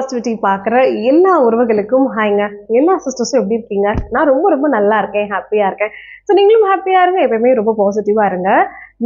Positivity பார்க்குற எல்லா உறவுகளுக்கும் ஹாய்ங்க எல்லா சிஸ்டர்ஸும் எப்படி இருக்கீங்க? நான் ரொம்ப ரொம்ப நல்லா இருக்கேன் ஹாப்பியாக இருக்கேன். ஸோ நீங்களும் ஹாப்பியாக இருங்க எப்பயுமே ரொம்ப பாசிட்டிவாக இருங்க.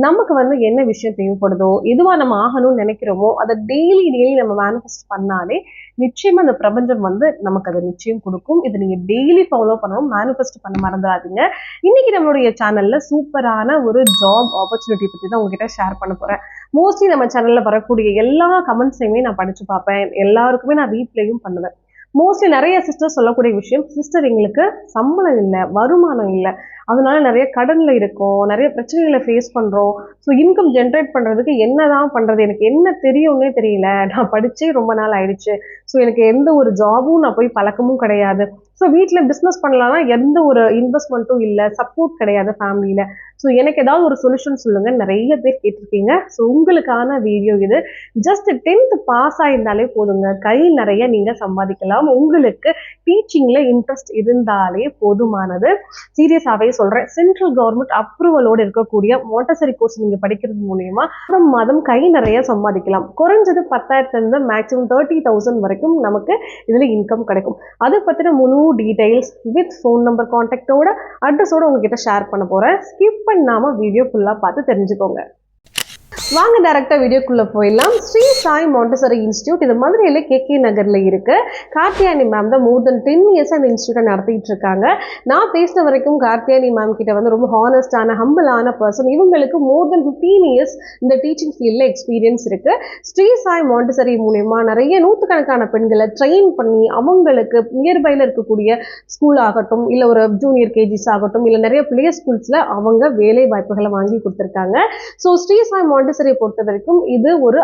நமக்கு வந்து என்ன விஷயம் தேவைப்படுதோ எதுவாக நம்ம ஆகணும்னு நினைக்கிறோமோ அதை டெய்லி டெய்லி நம்ம மேனிஃபெஸ்ட் பண்ணாலே நிச்சயமாக அந்த பிரபஞ்சம் வந்து நமக்கு அதை நிச்சயம் கொடுக்கும். இதை நீங்க டெய்லி ஃபாலோ பண்ணணும் மேனிஃபெஸ்ட் பண்ண மறந்துடாதீங்க. இன்னைக்கு நம்மளுடைய சேனல்ல சூப்பரான ஒரு ஜாப் ஆப்பர்ச்சுனிட்டி பற்றி தான் உங்ககிட்ட ஷேர் பண்ண போறேன். மோஸ்ட்லி நம்ம சேனல்ல வரக்கூடிய எல்லா கமெண்ட்ஸையுமே நான் படிச்சு பார்ப்பேன். எல்லாருக்குமே நான் ரீப்ளேயும் பண்ணுவேன். மோஸ்ட்லி நிறைய சிஸ்டர் சொல்லக்கூடிய விஷயம் சிஸ்டர் எங்களுக்கு சம்பளம் இல்லை வருமானம் இல்லை. அதனால நிறைய கடனில் இருக்கோம் நிறைய பிரச்சனைகளை ஃபேஸ் பண்ணுறோம் ஸோ இன்கம் ஜென்ரேட் பண்ணுறதுக்கு என்ன தான் பண்ணுறது எனக்கு என்ன தெரியும்னே தெரியல. நான் படித்தே ரொம்ப நாள் ஆயிடுச்சு. ஸோ எனக்கு எந்த ஒரு ஜாபும் நான் போய் பழக்கமும் கிடையாது. ஸோ வீட்டில் பிஸ்னஸ் பண்ணலாம்னா எந்த ஒரு இன்வெஸ்ட்மெண்ட்டும் இல்லை சப்போர்ட் கிடையாது ஃபேமிலியில் ஸோ எனக்கு ஏதாவது ஒரு சொல்யூஷன் சொல்லுங்க. நிறைய பேர் கேட்டிருக்கீங்க. ஸோ உங்களுக்கான வீடியோ இது. ஜஸ்ட் டென்த் பாஸ் ஆயிருந்தாலே போதுங்க. கை நிறைய நீங்கள் சம்பாதிக்கலாம். உங்களுக்கு டீச்சிங்கில் இன்ட்ரெஸ்ட் இருந்தாலே போதுமானது. சீரியஸாகவே சொல்கிறேன் சென்ட்ரல் கவர்மெண்ட் அப்ரூவலோடு இருக்கக்கூடிய மோட்டசரி கோர்ஸ் நீங்க படிக்கிறது மூலியமா நம்ம மாதம் கை நிறைய சம்பாதிக்கலாம். குறைஞ்சது பத்தாயிரத்துலேருந்து மேக்ஸிமம் தேர்ட்டி தௌசண்ட் வரைக்கும் நமக்கு இதில் இன்கம் கிடைக்கும். அதை பற்றின முழு டீடைல்ஸ் வித் ஃபோன் நம்பர் கான்டாக்டோட அட்ரஸோட உங்ககிட்ட ஷேர் பண்ண போகிறேன் ஸ்கிப் பண்ணாமல் வீடியோ ஃபுல்லாக பார்த்து தெரிஞ்சுக்கோங்க. வாங்க டேரக்டா வீடியோக்குள்ள போயிடலாம். ஸ்ரீ சாய் மாண்டசரி இன்ஸ்டியூட் இது மதுரையில் கே கே நகரில் இருக்கு. கார்த்தியானி மேம் தான் மோர் தென் டென் இயர்ஸ் அந்த இன்ஸ்டியூட்டை நடத்திட்டு இருக்காங்க. நான் பேசின வரைக்கும் கார்த்தியானி மேம் கிட்ட வந்து ரொம்ப ஹானஸ்டான ஹம்பிளான பர்சன் இவங்களுக்கு மோர் தென் ஃபிஃப்டீன் இயர்ஸ் இந்த டீச்சிங் ஃபீல்டில் எக்ஸ்பீரியன்ஸ் இருக்குது ஸ்ரீ சாய் மாண்டசரி மூலயமா நிறைய நூற்றுக்கணக்கான பெண்களை ட்ரெயின் பண்ணி அவங்களுக்கு நியர்பையில் இருக்கக்கூடிய ஸ்கூல் ஆகட்டும் இல்லை ஒரு ஜூனியர் கேஜிஸ் ஆகட்டும் இல்லை நிறைய பிளே ஸ்கூல்ஸில் அவங்க வேலை வாய்ப்புகளை வாங்கி கொடுத்துருக்காங்க. ஸோ ஸ்ரீ சாய் மாண்டசரியை பொறுத்த வரைக்கும் இது ஒரு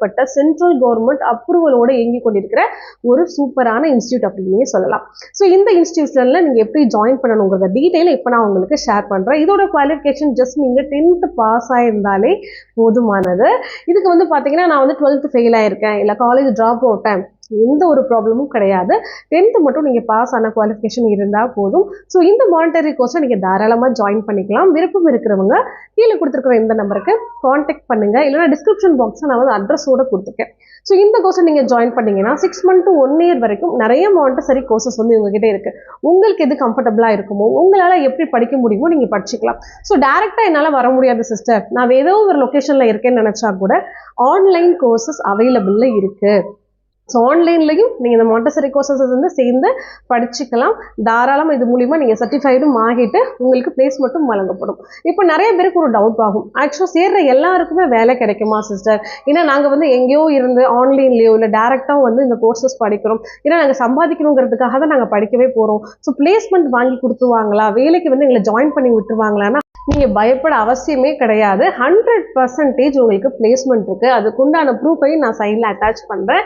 அங்கீகரிக்கப்பட்ட சென்ட்ரல் கவர்மெண்ட் அப்ரூவலோட இயங்கி கொண்டிருக்கிற ஒரு சூப்பரான இன்ஸ்டியூட் அப்படின்னு சொல்லலாம். ஸோ இந்த இன்ஸ்டியூஷனில் நீங்கள் எப்படி ஜாயின் பண்ணணுங்கிறத டீட்டெயில் இப்போ நான் உங்களுக்கு ஷேர் பண்ணுறேன் இதோட குவாலிஃபிகேஷன் ஜஸ்ட் நீங்கள் டென்த்து பாஸ் ஆகிருந்தாலே போதுமானது. இதுக்கு வந்து பார்த்தீங்கன்னா நான் வந்து டுவெல்த்து ஃபெயில் ஆயிருக்கேன். இல்லை காலேஜ் ட்ராப் அவுட்டேன் எந்த ஒரு ப்ராப்ளமும் கிடையாது. டென்த்து மட்டும் நீங்கள் பாஸ் ஆன குவாலிஃபிகேஷன் இருந்தால் போதும். ஸோ இந்த மானிட்டரி கோர்ஸை நீங்கள் தாராளமாக ஜாயின் பண்ணிக்கலாம். விருப்பம் இருக்கிறவங்க கீழே கொடுத்துருக்குற இந்த நம்பருக்கு காண்டாக்ட் பண்ணுங்க. இல்லைனா டிஸ்கிரிப்ஷன் பாக்ஸில் நான் வந்து அட்ரஸோட கொடுத்துருக்கேன். ஸோ இந்த கோர்ஸை நீங்கள் ஜாயின் பண்ணீங்கன்னா six month to one year வரைக்கும் நிறைய மாண்டசரி கோர்சஸ் வந்து உங்ககிட்ட இருக்குது உங்களுக்கு எது கம்ஃபர்டபுளாக இருக்குமோ உங்களால் எப்படி படிக்க முடியுமோ நீங்கள் படிச்சுக்கலாம். ஸோ டேரெக்டாக என்னால் வர முடியாது சிஸ்டர் நான் ஏதோ ஒரு லொக்கேஷனில் இருக்கேன்னு நினச்சா கூட ஆன்லைன் கோர்சஸ் அவைலபிளில் இருக்குது ஸோ ஆன்லைன்லையும் நீங்கள் இந்த மாண்டசரி கோர்சஸ் வந்து சேர்ந்து படிச்சுக்கலாம். தாராளமாக இது மூலிமா நீங்கள் சர்டிஃபைடும் ஆகிட்டு உங்களுக்கு பிளேஸ்மெண்ட்டும் வழங்கப்படும். இப்போ நிறைய பேருக்கு ஒரு டவுட் ஆகும். ஆக்சுவலாக சேர்ற எல்லாருக்குமே வேலை கிடைக்குமா சிஸ்டர் ஏன்னா நாங்கள் வந்து எங்கேயோ இருந்து ஆன்லைன்லேயோ இல்லை டேரெக்டாக வந்து இந்த கோர்சஸ் படிக்கிறோம். ஏன்னா நாங்கள் சம்பாதிக்கணுங்கிறதுக்காக தான் நாங்கள் படிக்கவே போகிறோம் ஸோ பிளேஸ்மெண்ட் வாங்கி கொடுத்துருவாங்களா? வேலைக்கு வந்து எங்களை ஜாயின் பண்ணி விட்டுருவாங்களான்னா நீங்கள் பயப்பட அவசியமே கிடையாது. ஹண்ட்ரட் பர்சன்டேஜ் உங்களுக்கு பிளேஸ்மெண்ட் இருக்குது அதுக்குண்டான ப்ரூஃபையும் நான் சைடில் அட்டாச் பண்ணுறேன்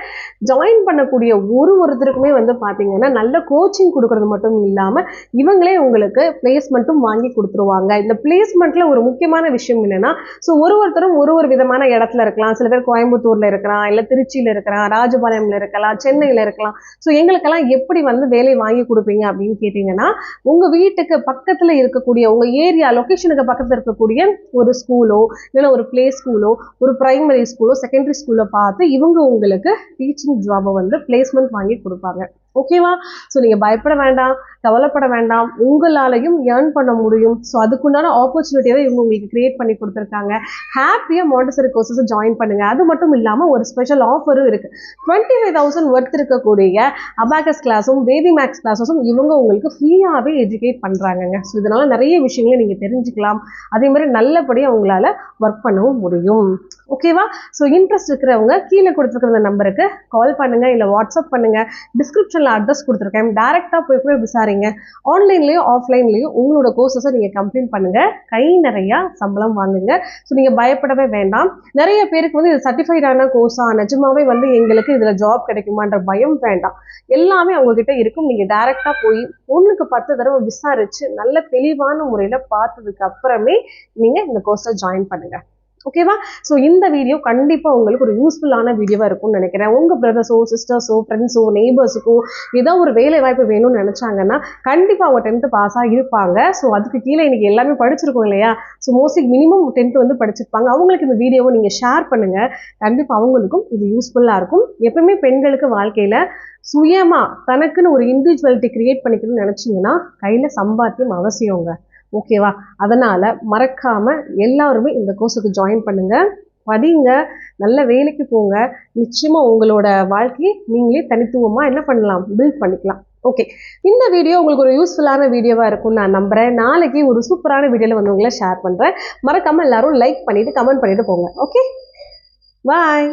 ஜாயின் பண்ணக்கூடிய ஒரு ஒருத்தருக்குமே வந்து பார்த்தீங்கன்னா நல்ல கோச்சிங் கொடுக்கறது மட்டும் இல்லாமல் இவங்களே உங்களுக்கு பிளேஸ்மெண்ட்டும் வாங்கி கொடுத்துருவாங்க. இந்த பிளேஸ்மெண்ட்டில் ஒரு முக்கியமான விஷயம் என்னென்னா ஸோ ஒரு ஒருத்தரும் ஒரு ஒரு விதமான இடத்துல இருக்கலாம். சில பேர் கோயம்புத்தூரில் இருக்கிறான் இல்லை திருச்சியில் இருக்கிறான் ராஜபாளையம்ல இருக்கலாம் சென்னையில் இருக்கலாம். ஸோ எங்களுக்கெல்லாம் எப்படி வந்து வேலை வாங்கி கொடுப்பீங்க அப்படின்னு கேட்டிங்கன்னா உங்கள் வீட்டுக்கு பக்கத்தில் இருக்கக்கூடிய உங்கள் ஏரியா ஸ்டேஷனுக்கு பக்கத்தில் இருக்கக்கூடிய ஒரு ஸ்கூலோ இல்லைன்னா ஒரு பிளே ஸ்கூலோ ஒரு பிரைமரி ஸ்கூலோ செகண்டரி ஸ்கூலோ பார்த்து இவங்க உங்களுக்கு டீச்சிங் ஜாபை வந்து பிளேஸ்மெண்ட் வாங்கி கொடுப்பாங்க. ஓகேவா ஸோ நீங்கள் பயப்பட வேண்டாம் கவலைப்பட வேண்டாம். உங்களாலையும் ஏர்ன் பண்ண முடியும். ஸோ அதுக்குண்டான ஆப்பர்ச்சுனிட்டியை இவங்க உங்களுக்கு கிரியேட் பண்ணி கொடுத்துருக்காங்க. ஹாப்பியாக மாண்டசரி கோர்சஸை ஜாயின் பண்ணுங்க. அது மட்டும் இல்லாமல் ஒரு ஸ்பெஷல் ஆஃபரும் இருக்குது டுவெண்ட்டி ஃபைவ் தௌசண்ட் ஒர்த் இருக்கக்கூடிய அபாகஸ் கிளாஸும் பேபி மேக்ஸ் கிளாஸஸும் இவங்க உங்களுக்கு ஃப்ரீயாகவே எஜுகேட் பண்ணுறாங்கங்க ஸோ இதனால நிறைய விஷயங்களை நீங்கள் தெரிஞ்சுக்கலாம். அதே மாதிரி நல்லபடியாக உங்களால் ஒர்க் பண்ணவும் முடியும். ஓகேவா ஸோ இன்ட்ரெஸ்ட் இருக்கிறவங்க கீழே கொடுத்துருக்கிற நம்பருக்கு கால் பண்ணுங்க. இல்லை வாட்ஸ்அப் பண்ணுங்க. டிஸ்கிரிப்ஷனில் அட்ரஸ் கொடுத்துருக்கேன். டேரெக்டாக போய் கூட விசாரிங்க. ஆன்லைன்லேயும் ஆஃப்லைன்லேயும் உங்களோட கோர்சஸை நீங்கள் கம்ப்ளீட் பண்ணுங்க. கை நிறையா சம்பளம் வாங்குங்க. ஸோ நீங்கள் பயப்படவே வேண்டாம். நிறைய பேருக்கு வந்து இது சர்டிஃபைடான கோர்ஸா நிஜமாவே வந்து எங்களுக்கு இதில் ஜாப் கிடைக்குமான்ற பயம் வேண்டாம். எல்லாமே அவங்கக்கிட்ட இருக்கும். நீங்கள் டேரெக்டாக போய் ஒன்றுக்கு பத்து தடவை விசாரிச்சு நல்ல தெளிவான முறையில் பார்த்ததுக்கு அப்புறமே நீங்கள் இந்த கோர்ஸை ஜாயின் பண்ணுங்க. ஓகேவா ஸோ இந்த வீடியோ கண்டிப்பாக உங்களுக்கு ஒரு யூஸ்ஃபுல்லான வீடியோவாக இருக்கும்னு நினைக்கிறேன். உங்கள் பிரதர்ஸோ சிஸ்டர்ஸோ ஃப்ரெண்ட்ஸோ நெய்பர்ஸுக்கோ ஏதோ ஒரு வேலை வாய்ப்பு வேணும்னு நினச்சாங்கன்னா கண்டிப்பாக அவங்க டென்த்து பாஸாக இருப்பாங்க. ஸோ அதுக்கு கீழே இன்றைக்கி எல்லாமே படிச்சிருக்கோம் இல்லையா? ஸோ மோஸ்ட்லி மினிமம் டென்த்து வந்து படிச்சிருப்பாங்க. அவங்களுக்கு இந்த வீடியோவை நீங்கள் ஷேர் பண்ணுங்கள் கண்டிப்பாக அவங்களுக்கும் இது யூஸ்ஃபுல்லாக இருக்கும். எப்பவுமே பெண்களுக்கு வாழ்க்கையில் சுயமாக தனக்குன்னு ஒரு இண்டிவிஜுவலிட்டி கிரியேட் பண்ணிக்கணும்னு நினச்சிங்கன்னா கையில் சம்பாத்தியம் அவசியங்க. ஓகேவா அதனால் மறக்காமல் எல்லாருமே இந்த கோர்ஸுக்கு ஜாயின் பண்ணுங்கள் படிங்க. நல்ல வேலைக்கு போங்க. நிச்சயமாக உங்களோட வாழ்க்கையை நீங்களே தனித்துவமாக என்ன பண்ணலாம்? பில்ட் பண்ணிக்கலாம். ஓகே இந்த வீடியோ உங்களுக்கு ஒரு யூஸ்ஃபுல்லான வீடியோவாக இருக்கும்னு நான் நம்புகிறேன் நாளைக்கு ஒரு சூப்பரான வீடியோவில் வந்து உங்களை ஷேர் பண்ணுறேன் மறக்காமல் எல்லோரும் லைக் பண்ணிவிட்டு கமெண்ட் பண்ணிவிட்டு போங்க. Okay bye